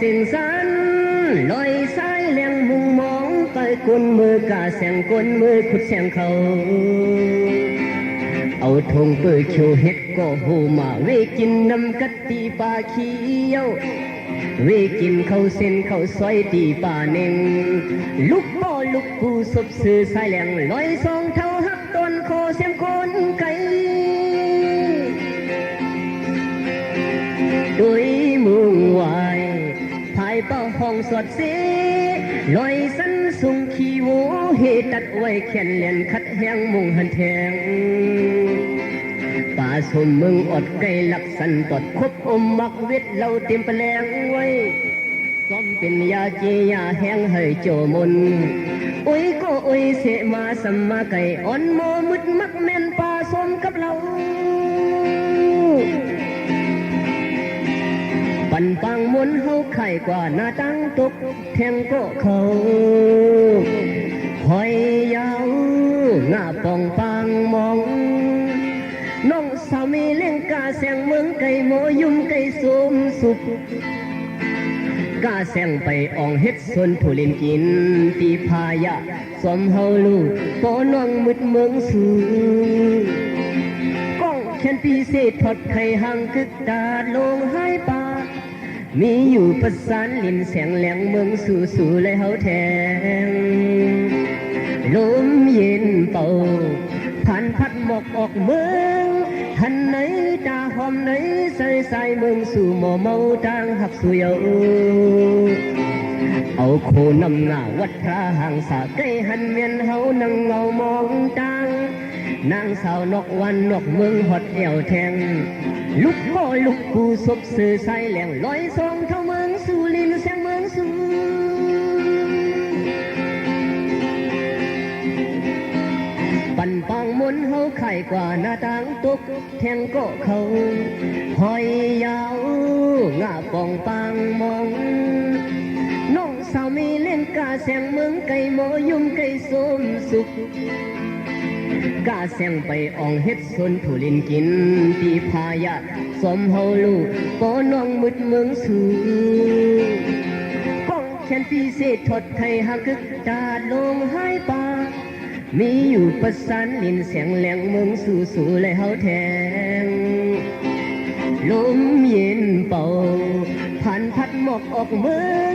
สินสันลอยสายแหลงมุงมองไปกลมือกาแสงกลมือขุดแสงเขา เอาธงเปื้อเขียวเฮ็ดก็หูมาเวกินน้ำกัดตีปลาเขียวเวกินเข้าเส้นเข้าซอยตีป่าเน่งลุกบ่อลุกกูสบสื่อสายแหลงลอยสองเท่าหักต้นโคเสียงคนไก่ แขนเลียนคัดแหงมุงหันแทงป่าสมมึงอดไก่ลักสันตดคบอมมักเวทเราเต็มแปลงไว้ซ้อมเป็นยาเจียาแห้งให้โจมนโอ้ยก็โอ้ยเสมาสัมมาไก่อ่อนโมมุดมักแม่นป่ นปังมนเฮาไข่กว่าหน้าตั้งตกแทงก็เขาหอยยาวหน้าปองปังมอง น้องสามีเล่งกาแสงเมืองไก่โมยุ่มไก่สมสุขกาแสงไปอ่องเฮ็ดส่วนผู้เล่นกินตีพายะสมเฮาลูกปอน้องมืดเมืองสูงก้องแขนปีเศษทอดไข่ห่างกึกตาลงหายปา มีอยู่ประสานลินแสงแหลงเมืองสู่สู่เลยเฮาแทงลมเย็นเป่าผ่านพัดหมอกออกเมืองทันไหนตาหอมไหนใส่ใส่เมืองสู่หมอเมาจางหักสุยเอาเอาโคนำหน้าวัดพระห่างสาใกล้หันเมียนเฮานั่งเงามองจาง นางสาวนกวันนกเมืองหดเอวแทง ลุกพ่อลุกกูศพสื่อใส่แหลงลอยทรงเท่าเมืองสู่ลินเสียงเมืองสูปันปังมุนเฮาไข่กว่าหน้าต่างตุกแทงก็เขาหอยยาวงาปองปังมองน้องสาวมีเล่นกาแสงเมืองไก่หมอยุ่มไก่ส้มสุข กาแสงไปอ่องเฮ็ดสนทุลินกินตีพายะสมเฮาลูกปอน้องมืดเมืองสูก้องแขนปีเศษทดไทยหักกึกตาดลงหายปามีอยู่ประสานลินเสียงแหลงเมืองสู่สู่เลยเฮาแทงลมเย็นเป่าผ่านพัดหมอกออกเมือง